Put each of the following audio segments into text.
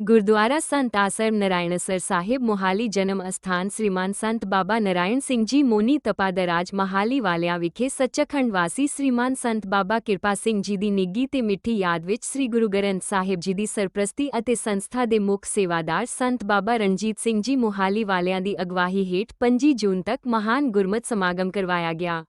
ਗੁਰਦੁਆਰਾ ਸੰਤ ਆਸਰ ਨਰਾਇਣਸਰ ਸਾਹਿਬ ਮੋਹਾਲੀ ਜਨਮ ਅਸਥਾਨ ਸ੍ਰੀਮਾਨ ਸੰਤ ਬਾਬਾ ਨਰਾਇਣ ਸਿੰਘ ਜੀ ਮੋਨੀ ਤਪਾ ਦਰਾਜ ਮਹਾਲੀ ਵਾਲਿਆਂ ਵਿਖੇ ਸੱਚਖੰਡ ਵਾਸੀ ਸ੍ਰੀਮਾਨ ਸੰਤ ਬਾਬਾ ਕਿਰਪਾ ਸਿੰਘ ਜੀ ਦੀ ਨਿੱਗੀ ਤੇ ਮਿੱਠੀ ਯਾਦ ਵਿੱਚ ਸ੍ਰੀ ਗੁਰੂ ਗ੍ਰੰਥ ਸਾਹਿਬ ਜੀ ਦੀ ਸਰਪ੍ਰਸਤੀ ਅਤੇ ਸੰਸਥਾ ਦੇ ਮੁੱਖ ਸੇਵਾਦਾਰ ਸੰਤ ਬਾਬਾ ਰਣਜੀਤ ਸਿੰਘ ਜੀ ਮੋਹਾਲੀ ਵਾਲਿਆਂ ਦੀ ਅਗਵਾਈ ਹੇਠ 25 ਜੂਨ ਤੱਕ ਮਹਾਨ ਗੁਰਮਤਿ ਸਮਾਗਮ ਕਰਵਾਇਆ ਗਿਆ।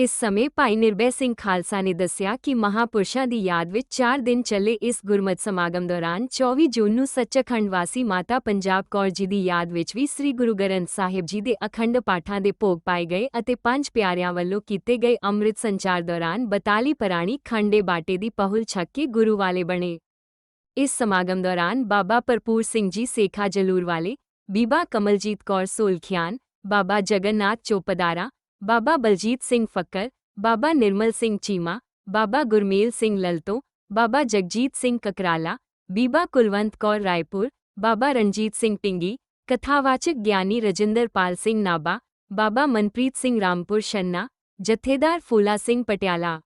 ਇਸ ਸਮੇਂ ਭਾਈ ਨਿਰਭੈ ਸਿੰਘ ਖਾਲਸਾ ਨੇ ਦੱਸਿਆ ਕਿ ਮਹਾਪੁਰਸ਼ਾਂ ਦੀ ਯਾਦ ਵਿੱਚ 4 ਦਿਨ ਚੱਲੇ ਇਸ ਗੁਰਮਤਿ ਸਮਾਗਮ ਦੌਰਾਨ 24 ਜੂਨ ਨੂੰ ਸੱਚਖੰਡ ਵਾਸੀ ਮਾਤਾ ਪੰਜਾਬ ਕੌਰ ਜੀ ਦੀ ਯਾਦ ਵਿੱਚ ਵੀ ਸ੍ਰੀ ਗੁਰੂ ਗ੍ਰੰਥ ਸਾਹਿਬ ਜੀ ਦੇ ਅਖੰਡ ਪਾਠਾਂ ਦੇ ਭੋਗ ਪਾਏ ਗਏ ਅਤੇ ਪੰਜ ਪਿਆਰਿਆਂ ਵੱਲੋਂ ਕੀਤੇ ਗਏ ਅੰਮ੍ਰਿਤ ਸੰਚਾਰ ਦੌਰਾਨ 42 ਪ੍ਰਾਣੀ ਖੰਡੇ ਬਾਟੇ ਦੀ ਪਹੁਲ ਛੱਕ ਕੇ ਗੁਰੂ ਵਾਲੇ ਬਣੇ। ਇਸ ਸਮਾਗਮ ਦੌਰਾਨ ਬਾਬਾ ਭਰਪੂਰ ਸਿੰਘ ਜੀ ਸੇਖਾ ਜਲੂਰ ਵਾਲੇ ਬੀਬਾ ਕਮਲਜੀਤ ਕੌਰ ਸੋਲਖਿਆਨ, ਬਾਬਾ ਜਗਨਨਾਥ ਚੋਪਦਾਰਾ ਬਾਬਾ ਬਲਜੀਤ ਸਿੰਘ ਫੱਕਰ ਬਾਬਾ ਨਿਰਮਲ ਸਿੰਘ ਚੀਮਾ ਬਾਬਾ ਗੁਰਮੇਲ ਸਿੰਘ ਲਲਤੋ ਬਾਬਾ ਜਗਜੀਤ ਸਿੰਘ ਕਕਰਾਲਾ ਬੀਬਾ ਕੁਲਵੰਤ ਕੌਰ ਰਾਏਪੁਰ ਬਾਬਾ ਰਣਜੀਤ ਸਿੰਘ ਟਿੰਗੀ ਕਥਾਵਾਚਕ ਗਿਆਨੀ ਰਜਿੰਦਰਪਾਲ ਸਿੰਘ ਨਾਬਾ ਬਾਬਾ ਮਨਪ੍ਰੀਤ ਸਿੰਘ ਰਾਮਪੁਰ ਛੰਨਾ ਜਥੇਦਾਰ ਫੂਲਾ ਸਿੰਘ ਪਟਿਆਲਾ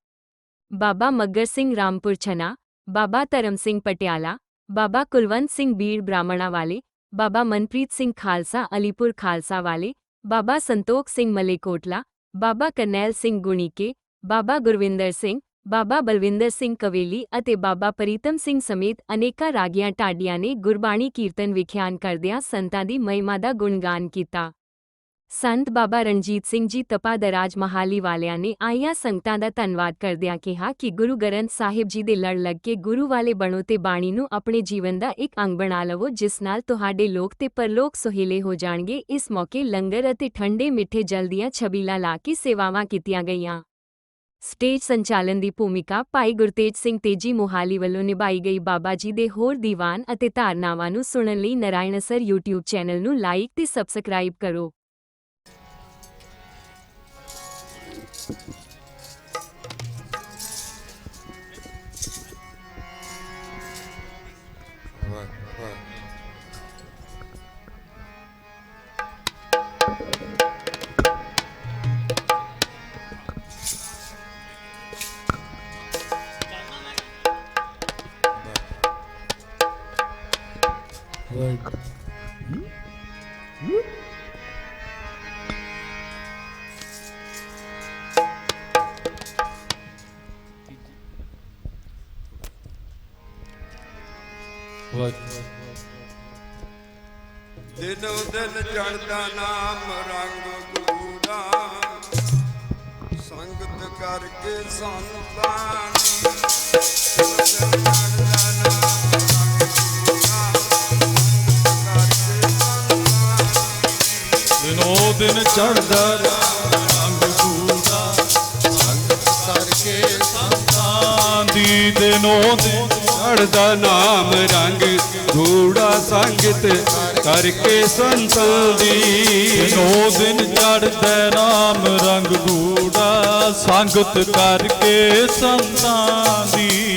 ਬਾਬਾ ਮੱਗਰ ਸਿੰਘ ਰਾਮਪੁਰ ਛਨਾ ਬਾਬਾ ਧਰਮ ਸਿੰਘ ਪਟਿਆਲਾ ਬਾਬਾ ਕੁਲਵੰਤ ਸਿੰਘ ਬੀੜ ਬ੍ਰਾਹਮਣਾ ਵਾਲੇ ਬਾਬਾ ਮਨਪ੍ਰੀਤ ਸਿੰਘ ਖਾਲਸਾ ਅਲੀਪੁਰ ਖਾਲਸਾ ਵਾਲੇ ਬਾਬਾ ਸੰਤੋਖ ਸਿੰਘ ਮਲੇਕੋਟਲਾ ਬਾਬਾ ਕਰਨੈਲ ਸਿੰਘ ਗੁਣੀਕੇ ਬਾਬਾ ਗੁਰਵਿੰਦਰ ਸਿੰਘ ਬਾਬਾ ਬਲਵਿੰਦਰ ਸਿੰਘ ਕਵੇਲੀ ਅਤੇ ਬਾਬਾ ਪ੍ਰੀਤਮ ਸਿੰਘ ਸਮੇਤ ਅਨੇਕਾਂ ਰਾਗੀਆਂ ਢਾਡੀਆਂ ਨੇ ਗੁਰਬਾਣੀ ਕੀਰਤਨ ਵਿਖਿਆਨ ਕਰਦਿਆਂ ਸੰਤਾਂ ਦੀ ਮਹਿਮਾ ਦਾ ਗੁਣਗਾਨ ਕੀਤਾ ਸੰਤ ਬਾਬਾ ਰਣਜੀਤ ਸਿੰਘ ਜੀ ਤਪਾ ਦਰਾਜ ਮਹਾਲੀ ਵਾਲਿਆਂ ਨੇ ਆਈਆਂ ਸੰਗਤਾਂ ਦਾ ਧੰਨਵਾਦ ਕਰਦਿਆਂ ਕਿਹਾ ਕਿ ਗੁਰੂ ਗ੍ਰੰਥ ਸਾਹਿਬ ਜੀ ਦੇ ਲੜ ਲੱਗ ਕੇ ਗੁਰੂ ਵਾਲੇ ਬਣੋ ਤੇ ਬਾਣੀ ਨੂੰ ਆਪਣੇ ਜੀਵਨ ਦਾ ਇੱਕ ਅੰਗ ਬਣਾ ਲਵੋ, ਜਿਸ ਨਾਲ ਤੁਹਾਡੇ ਲੋਕ ਤੇ ਪਰਲੋਕ ਸੁਹੇਲੇ ਹੋ ਜਾਣਗੇ। ਇਸ ਮੌਕੇ ਲੰਗਰ ਅਤੇ ਠੰਡੇ ਮਿੱਠੇ ਜਲ ਦੀਆਂ ਛਬੀਲਾਂ ਲਾ ਕੇ ਸੇਵਾਵਾਂ ਕੀਤੀਆਂ ਗਈਆਂ। ਸਟੇਜ ਸੰਚਾਲਨ ਦੀ ਭੂਮਿਕਾ ਭਾਈ ਗੁਰਤੇਜ ਸਿੰਘ ਤੇਜੀ ਮੋਹਾਲੀ ਵੱਲੋਂ ਨਿਭਾਈ ਗਈ ਬਾਬਾ ਜੀ ਦੇ ਹੋਰ ਦੀਵਾਨ ਅਤੇ ਧਾਰਨਾਵਾਂ ਨੂੰ ਸੁਣਨ ਲਈ ਨਰਾਇਣਸਰ YouTube ਚੈਨਲ ਨੂੰ ਲਾਈਕ ਤੇ ਸਬਸਕ੍ਰਾਈਬ ਕਰੋ। ਦਿਨ ਨਾਮ ਰੰਗ ਗੂੜਾ। ਸੰਗਤ ਕਰਕੇ ਸੰਤਾਂ ਦਿਨੋ ਦਿਨ ਚੜਦਾ ਰੰਗ ਗੂੜਾ। ਸੰਗਤ ਕਰਕੇ ਸੰਤਾਂ ਦੀ ਦਿਨੋ ਦਿਨ ਚੜਦਾ ਨਾਮ ਰੰਗ ਗੂੜਾ ਸੰਗਤ ਕਰਕੇ ਸੰਤਾਂ ਦੀ। ਦਿਨੋ ਦਿਨ ਚੜਦਾ ਨਾਮ ਰੰਗ ਗੂੜਾ ਸੰਗਤ ਕਰਕੇ ਸੰਤਾਂ ਦੀ।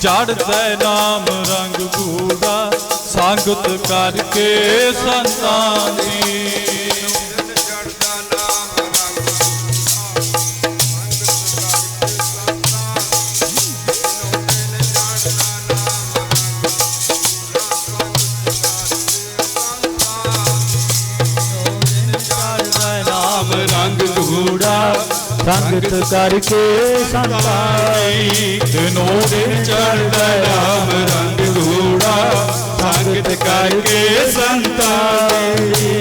ਚੜਦਾ ਨਾਮ ਰੰਗ ਗੂੜਾ ਸੰਗਤ ਕਰਕੇ ਸੰਤਾਂ ਦੀ। ਸੰਗਤ ਕਰਕੇ ਸੰਤਾਂ ਦੀ ਦਿਨੋ ਦਿਨ ਚੜਦਾ ਨਾਮ ਰੰਗ ਗੂੜਾ ਸੰਗਤ ਕਰਕੇ ਸੰਤਾਂ ਦੀ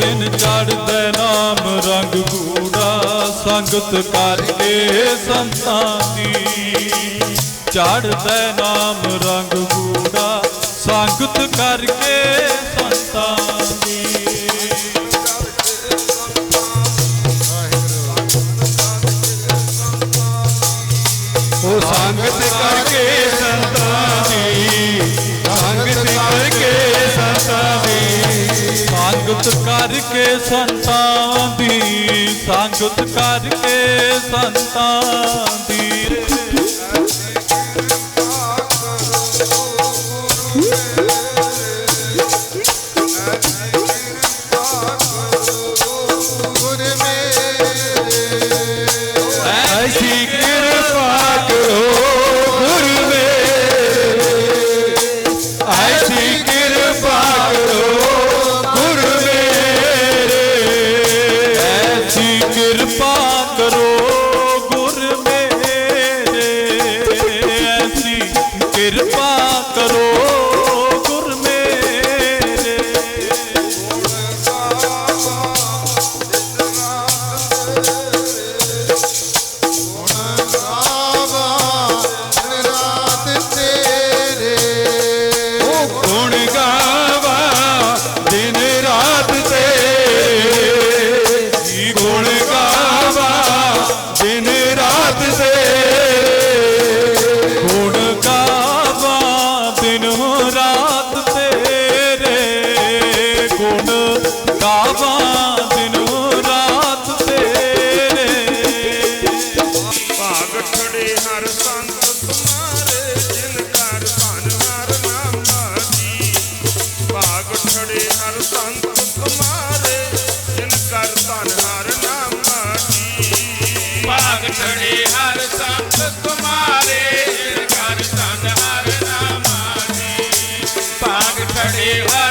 ਦਿਨ ਚੜਦਾ ਨਾਮ ਰੰਗ ਗੂੜਾ ਸੰਗਤ ਕਰਕੇ ਸੰਤਾਂ ਦੀ ਚੜਦਾ ਨਾਮ ਰੰਗ ਗੂੜਾ ਸੰਗਤ ਕਰਕੇ ਸੰਤਾਂ ਦੀ ਸੰਗਤ ਕਰਕੇ ਸੰਤਾਂ Hare Hare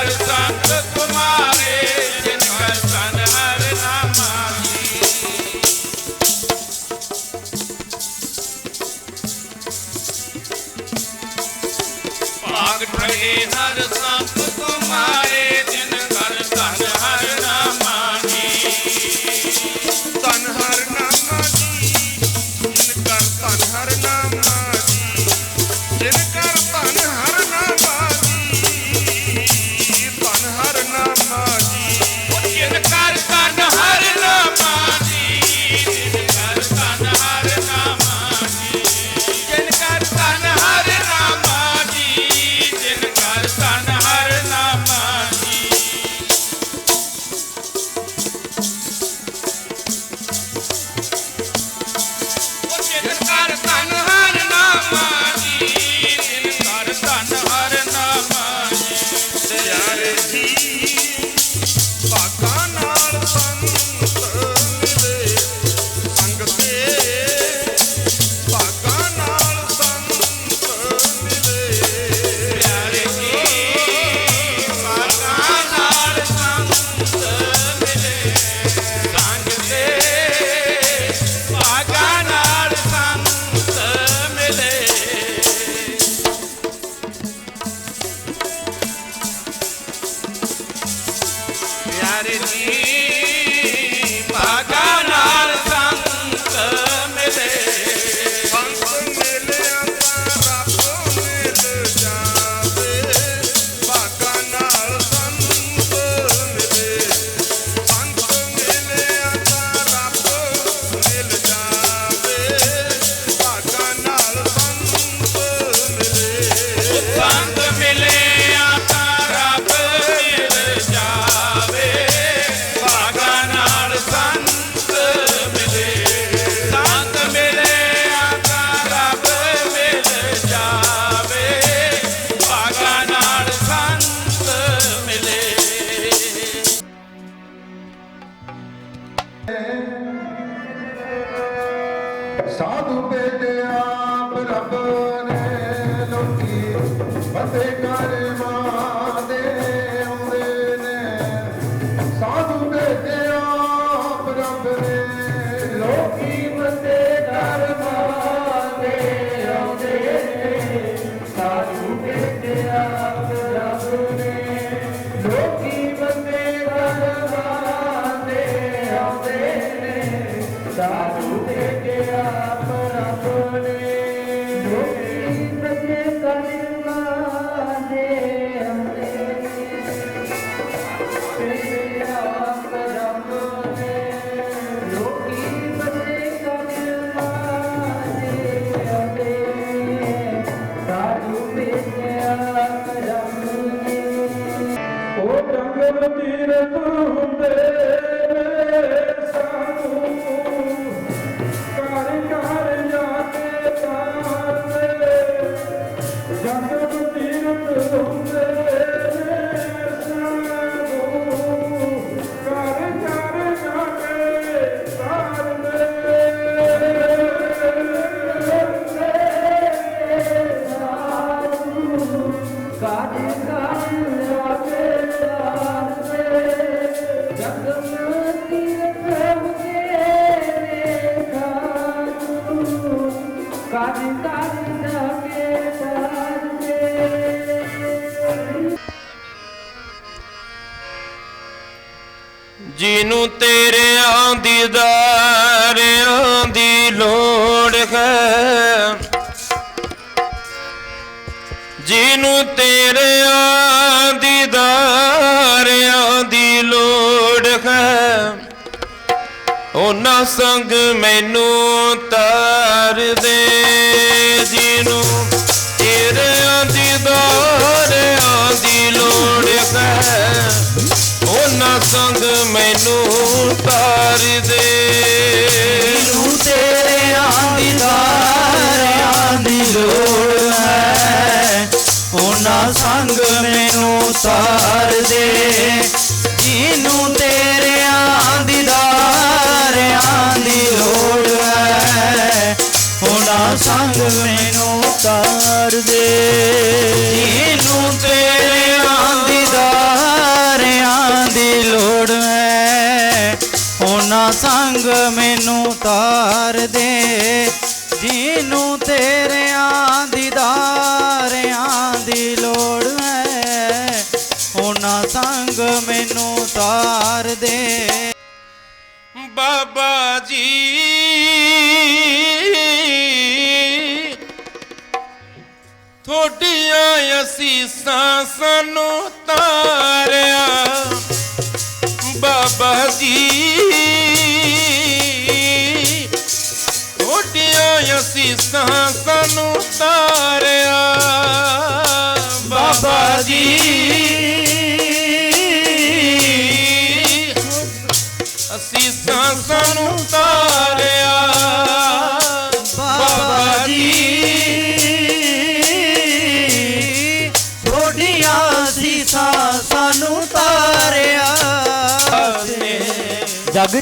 ਸਾਧੂ ਭੇਜਿਆ ਆਪ ਰੱਬ ਨੇ ਲੋਕੀ ਫਤਿਹ ਕਰੇ ਤੇਰਿਆਂ ਦੀਦਾਰਿਆਂ ਦੀ ਲੋੜ ਹੈ। ਉਹਨਾਂ ਸੰਗ ਮੈਨੂੰ ਤਾਰ ਦੇ ਜੀ ਜਿਹਨੂੰ ਤੇਰਿਆਂ ਦੀਦਾਰਿਆਂ ਦੀ ਲੋੜ ਹੈ। ਉਹਨਾਂ ਸੰਗ ਮੈਨੂੰ ਤਾਰ ਦੇ। ਸੰਗ ਤਾਰ ਦੇ। ਜਿਹਨੂੰ ਤੇਰਿਆਂ ਦੀਦਾਰਿਆਂ ਦੀ ਲੋੜ ਹੈ। ਉਹਨਾਂ ਸੰਗ ਮੈਨੂੰ ਉਤਾਰ ਦੇ। ਜਿਹਨੂੰ ਤੇਰਿਆਂ ਦੀਦਾਰਿਆਂ ਦੀ ਲੋੜ ਹੈ। ਉਹਨਾਂ ਸੰਗ ਮੈਨੂੰ ਉਤਾਰ ਮੈਨੂੰ ਦੇ। ਬਾਬਾ ਜੀ। ਥੋਡੀਆਂ ਅਸੀਸਾਂ ਸਾਨੂੰ ਤਾਰਿਆ। ਬਾਬਾ ਜੀ। ਥੋਡੀਆਂ ਅਸੀਸਾਂ ਸਾਨੂੰ ਤਾਰਿਆ। ਬਾਬਾ ਜੀ।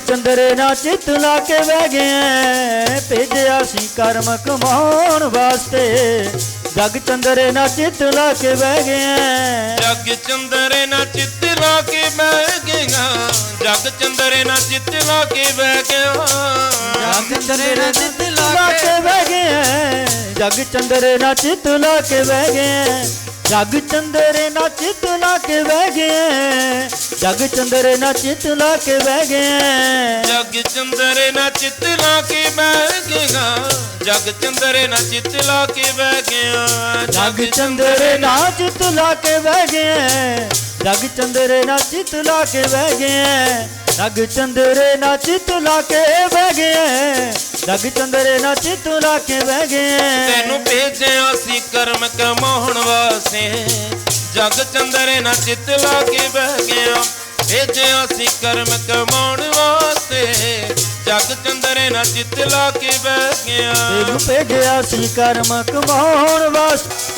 ਚੰਦਰੇ ਨਾ ਚਿੱਤ ਲਾ ਕੇ ਬਹਿ ਗਏ ਭੇਜਿਆ ਸੀ ਕਰਮ ਕਮਾਉਣ ਵਾਸਤੇ। ਜਗ ਚੰਦਰੇ ਨਾ ਚਿੱਤ ਲਾ ਕੇ ਬਹਿ ਗਏ ਜਗ ਚੰਦਰੇ ਨਾ ਚਿੱਤ ਲਾ ਕੇ ਬਹਿ ਗਿਆ ਜਗ ਚੰਦਰੇ ਨਾ ਚਿੱਤ ਲਾ ਕੇ ਬਹਿ ਗਿਆ ਜਗ ਚੰਦਰੇ ਨਾ ਚਿੱਤ ਲਾ ਕੇ ਬਹਿ ਗਏ ਜਗ ਚੰਦਰੇ ਨਾ ਚਿੱਤ ਲਾ ਕੇ ਬਹਿ ਗਏ ਜਗ ਚੰਦਰੇ ਨਾ ਚਿੱਤ ਲਾ ਕੇ ਬਹਿ ਗਏ ਜਗ ਚੰਦਰੇ ਨਾ ਚਿੱਤ ਲਾ ਕੇ ਬਹਿ ਗਏ ਜਗ ਚੰਦਰੇ ਨਾ ਚਿੱਤ ਲਾ ਕੇ ਬਹਿ ਗਿਆ। ਜਗ ਚੰਦਰੇ ਨਾ ਚਿੱਤ ਲਾ ਕੇ ਬਹਿ ਗਿਆ। ਜਗ ਚੰਦਰੇ ਨਾ ਚਿੱਤ ਲਾ ਕੇ ਬਹਿ ਗਏ ਜਗ ਚੰਦਰੇ ਨਾ ਚਿੱਤ ਲਾ ਕੇ ਬਹਿ ਗਏ ਜਗ ਚੰਦਰੇ ਨਾ ਚਿੱਤ ਲਾ ਕੇ ਬਹਿ ਗਏ ਜਗ ਚੰਦਰੇ ਨਾ ਚਿੱਤ ਲਾ ਕੇ ਬਹਿ ਗਏ ਤੈਨੂੰ ਭੇਜਿਆ ਸੀ ਕਰਮ ਕਮਾਉਣ ਵਾਸਤੇ। ਜਗ ਚੰਦਰੇ ਨਾ ਚਿੱਤ ਲਾ ਕੇ ਬਹਿ ਗਿਆ। ਭੇਜਿਆ ਸੀ ਕਰਮ ਕਮਾਉਣ ਵਾਸਤੇ ਜਗ ਚੰਦਰੇ ਨਾ ਚਿੱਤ ਲਾ ਕੇ ਬਹਿ ਗਿਆ। ਭੇਜਿਆ ਸੀ ਕਰਮ ਕਮਾਉਣ ਵਾਸਤੇ।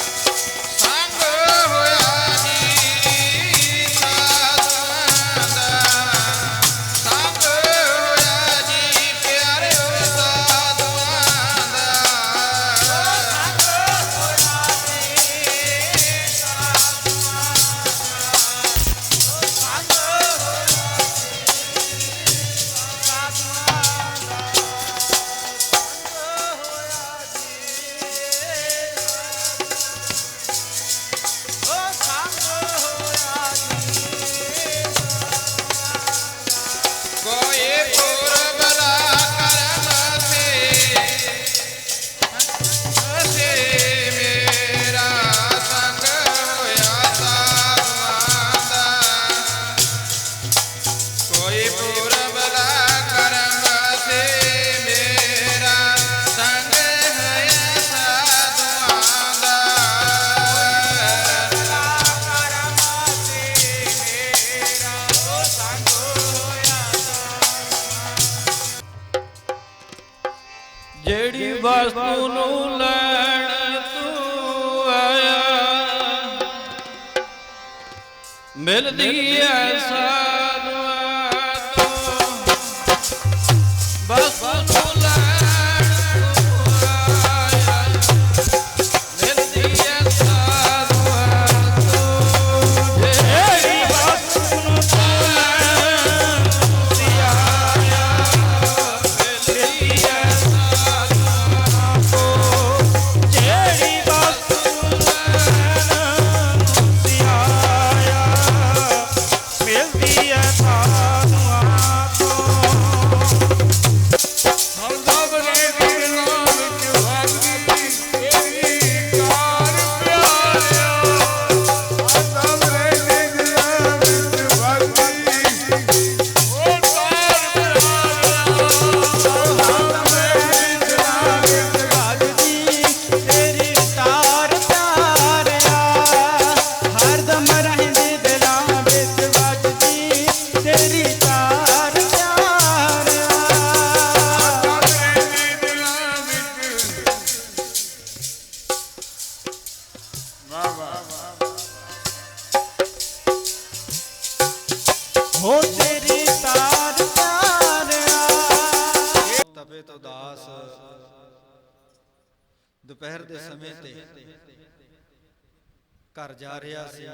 ਘਰ ਜਾ ਰਿਹਾ ਸੀ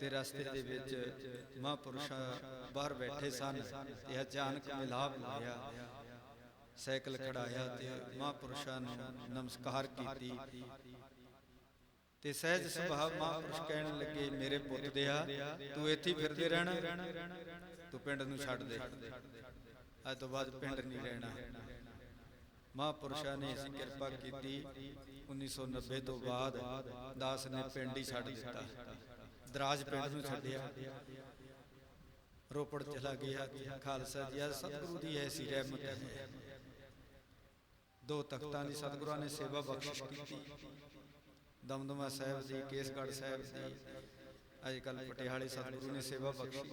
ਤੇ ਰਸਤੇ ਦੇ ਵਿੱਚ ਮਹਾਂਪੁਰਸ਼ ਬਾਹਰ ਬੈਠੇ ਸਨ। ਤੇ ਅਚਾਨਕ ਮਿਲਾਪ ਹੋਇਆ ਸਾਈਕਲ ਖੜਾਇਆ ਤੇ ਮਹਾਂਪੁਰਸ਼ਾਂ ਨੂੰ ਨਮਸਕਾਰ ਕੀਤੀ। ਤੇ ਸਹਿਜ ਸੁਭਾਅ ਮਹਾਂਪੁਰਸ਼ ਕਹਿਣ ਲੱਗੇ, ਮੇਰੇ ਪੁੱਤ ਦਿਆ, ਤੂੰ ਇੱਥੇ ਫਿਰਦੇ ਰਹਿਣਾ। ਤੂੰ ਪਿੰਡ ਨੂੰ ਛੱਡ ਦੇ। ਅੱਜ ਤੋਂ ਬਾਅਦ ਪਿੰਡ ਨਹੀਂ ਰਹਿਣਾ। ਮਹਾਂਪੁਰਸ਼ਾਂ ਨੇ ਅਸੀਂ ਕਿਰਪਾ ਕੀਤੀ 1990 ਤੋਂ ਬਾਅਦ ਦਾਸ ਨੇ ਪਿੰਡ ਹੀ ਛੱਡ ਦਿੱਤਾ। ਦਰਾਜ ਪਿੰਡ ਨੂੰ ਛੱਡਿਆ। ਰੋਪੜ ਚਲਾ ਗਿਆ। ਖਾਲਸਾ ਜੀ ਆ ਸਤਿਗੁਰੂ ਦੀ ਐਸੀ ਰਹਿਮਤ ਹੈ। ਦੋ ਤਖਤਾਂ ਦੀ ਸਤਿਗੁਰਾਂ ਨੇ ਸੇਵਾ ਬਖਸ਼ਿਸ਼ ਕੀਤੀ। ਦਮਦਮਾ ਸਾਹਿਬ ਦੀ ਕੇਸਗੜ੍ਹ ਸਾਹਿਬ ਦੀ ਅੱਜ ਕੱਲ ਪਟਿਆਲੇ ਸਤਿਗੁਰੂ ਨੇ ਸੇਵਾ ਬਖਸ਼ੀ।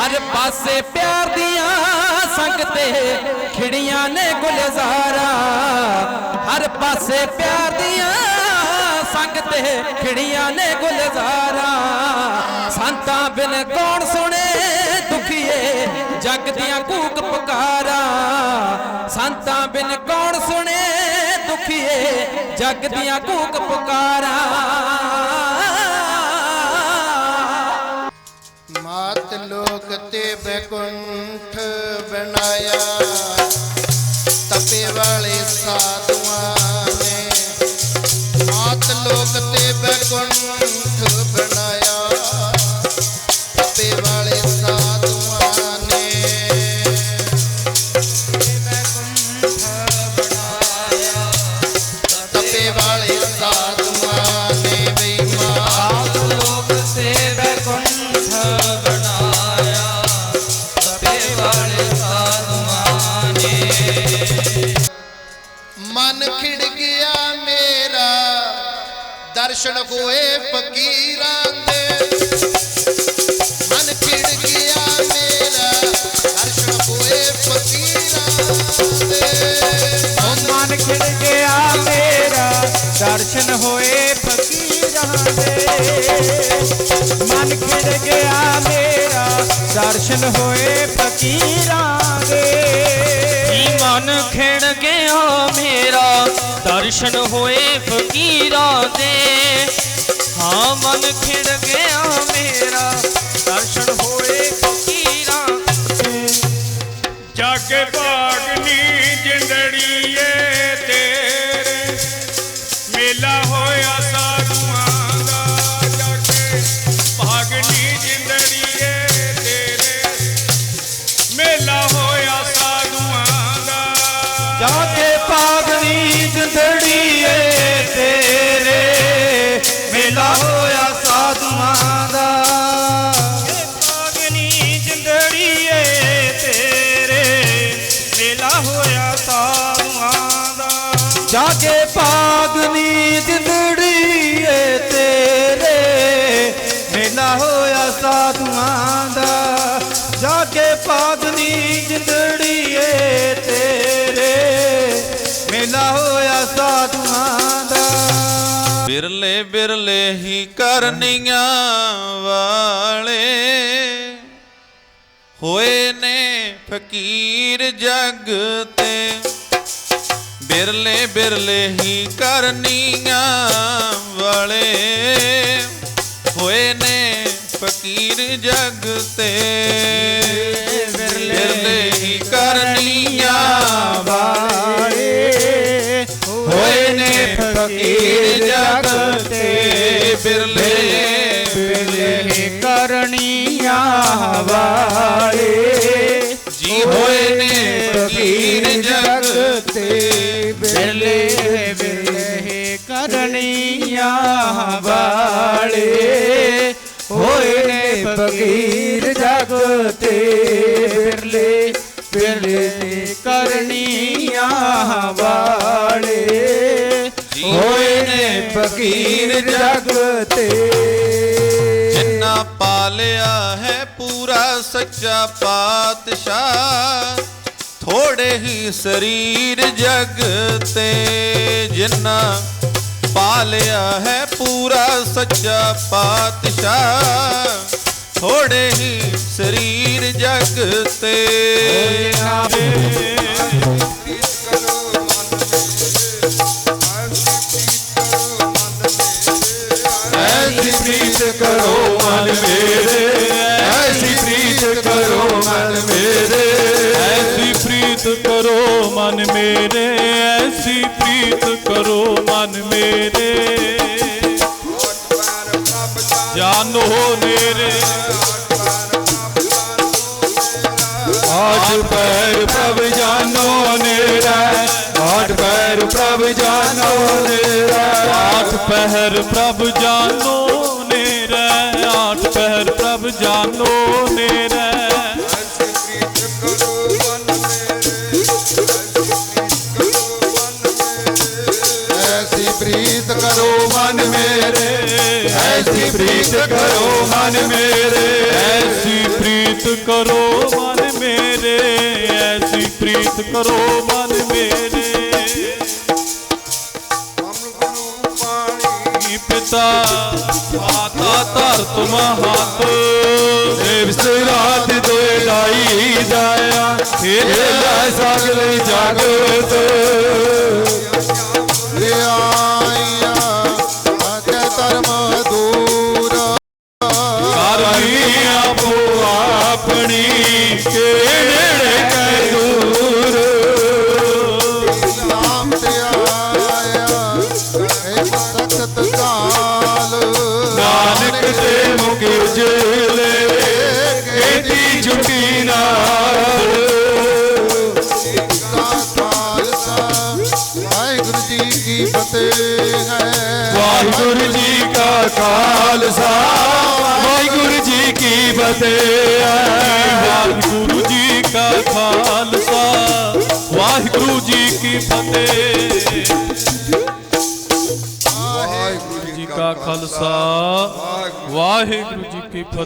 ਹਰ ਪਾਸੇ ਪਿਆਰ ਦੀਆਂ ਸੰਗਤੇ, ਖਿੜੀਆਂ ਨੇ ਗੁਲਜ਼ਾਰਾ। ਹਰ ਪਾਸੇ ਪਿਆਰ ਦੀਆਂ ਸੰਗਤੇ, ਖਿੜੀਆਂ ਨੇ ਗੁਲਜ਼ਾਰਾ। ਸੰਤਾਂ ਬਿਨ ਕੌਣ ਸੁਣੇ ਦੁਖੀਏ, ਜਗ ਦੀਆਂ ਕੂਕ ਪੁਕਾਰਾ। ਸੰਤਾਂ ਬਿਨ ਕੌਣ ਸੁਣੇ ਦੁਖੀਏ, ਜਗ ਦੀਆਂ ਕੂਕ ਪੁਕਾਰਾ। ਬੈਕੁੰਠ ਬਣਾਇਆ। ਤਪੇ ਵਾਲੇ ਸਾਧੂਆਂ ਮਨ ਖਿੜ ਗਿਆ ਮੇਰਾ ਦਰਸ਼ਨ ਹੋਏ ਫਕੀਰਾਂ ਦੇ ਮਨ ਖਿੜ ਗਿਆ ਮੇਰਾ ਦਰਸ਼ਨ ਹੋਏ ਫਕੀਰਾਂ ਦੇ ਹਾਂ ਮਨ ਖਿੜ ਗਿਆ ਮੇਰਾ ਦਰਸ਼ਨ ਹੋਏ ਫਕੀਰਾਂ ਜਗ ਭਾਗਨੀ ਬਿਰਲੇ ਬਿਰਲੇ ਹੀ ਕਰਨੀਆਂ ਵਾਲੇ। ਹੋਏ ਨੇ ਫਕੀਰ ਜਗ ਤੇ ਬਿਰਲੇ ਬਿਰਲੇ ਹੀ ਕਰਨੀਆਂ ਵਾਲੇ। ਹੋਏ ਨੇ ਫਕੀਰ ਜਗ ਤੇ ਬਿਰਲੇ ਹੀ ਕਰਨੀਆਂ ਵਾਲੇ। ਹੋਏ ਨੇ ਫਕੀਰ ਜਗ ਵਾਲੇ ਜੀ ਹੋਏ ਨੇ ਫਕੀਰ ਜਗ ਤੇ ਬਿਰਲੇ ਬਿਰਲੇ ਕਰਨੀਆਂ ਵਾਲੇ। ਹੋਏ ਨੇ ਫਕੀਰ ਜਗ ਤੇ ਬਿਰਲੇ ਬਿਰਲੇ ਕਰਨੀਆਂ ਵਾਲੇ। ਹੋਏ ਨੇ ਫਕੀਰ ਜਗ ਤੇ। ਜਿੰਨਾ ਪਾਲਿਆ ਹੈ ਪੂਰਾ ਸੱਚਾ ਪਾਤਸ਼ਾਹ। ਥੋੜੇ ਹੀ ਸਰੀਰ ਜਗ ਤੇ ਜਿੰਨਾ ਪਾਲਿਆ ਹੈ ਪੂਰਾ ਸੱਚਾ ਪਾਤਸ਼ਾਹ। ਥੋੜੇ ਹੀ ਸਰੀਰ ਜਗ ਤੇ। ਐਸੀ ਕਰੋ ਮਨ ਮੇਰੇ। ਜਾਨੋ ਨੇਰੇ। ਆਠ ਪੈਰ ਪ੍ਰਭ ਜਾਨੋ ਨੇਰਾ ਆਠ ਪੈਰ ਪ੍ਰਭ ਜਾਨੋ ਨੇਰਾ। ਆਠ ਪਹਿਰ ਪ੍ਰਭ ਜਾਨੋ ਨੇਰੇ ਆਠ ਪਹਿਰ ਪ੍ਰਭ ਜਾਨੋ ਨੇਰੇ। ਪ੍ਰੀਤ ਕਰੋ ਮਨ ਮੇਰੇ ਐਸੀ ਪ੍ਰੀਤ ਕਰੋ ਮਨ ਮੇਰੇ ਐਸੀ ਪ੍ਰੀਤ ਕਰੋ ਮਨ ਮੇਰੇ ਐਸੀ ਪ੍ਰੀਤ ਕਰੋ ਮਨ ਮੇਰੇ ਕੀ ਪਿਤਾ ਮਾਤਾ ਧਰਤ ਮਹਤ ਦੇਵ ਸਿਰਾਤ ਦੋਏ ਲਾਈ ਜਾਇਆ ਇਹ ਲੈ ਸਗਲੇ ਜਗਤ ਆਪਣੀ ਕੇ ਨੇੜੇ ਕੈ ਦੂਰ। ਨਾਮ ਤੇ ਆਇਆ ਇੱਕ ਸਖਤ ਕਾਲ ਨਾਨਕ ਤੇ ਮੁਖ ਉਜਲੇ ਇਹਦੀ ਛੁੱਟੀ ਨਾਲ। ਵਾਹਿਗੁਰੂ ਜੀ ਕੀ ਫਤਿਹ ਹੈ। ਵਾਹਿਗੁਰੂ ਜੀ ਕਾ ਖਾਲਸਾ ਵਾਹਿਗੁਰੂ ਜੀ ਕੀ ਫਤਿਹ ਵਾਹਿਗੁਰੂ ਜੀ ਕਾ ਖਾਲਸਾ ਵਾਹਿਗੁਰੂ ਜੀ ਕੀ ਫਤਿਹ। ਵਾਹਿਗੁਰੂ ਜੀ ਕਾ ਖਾਲਸਾ ਵਾਹਿਗੁਰੂ ਜੀ ਕੀ ਫਤਿਹ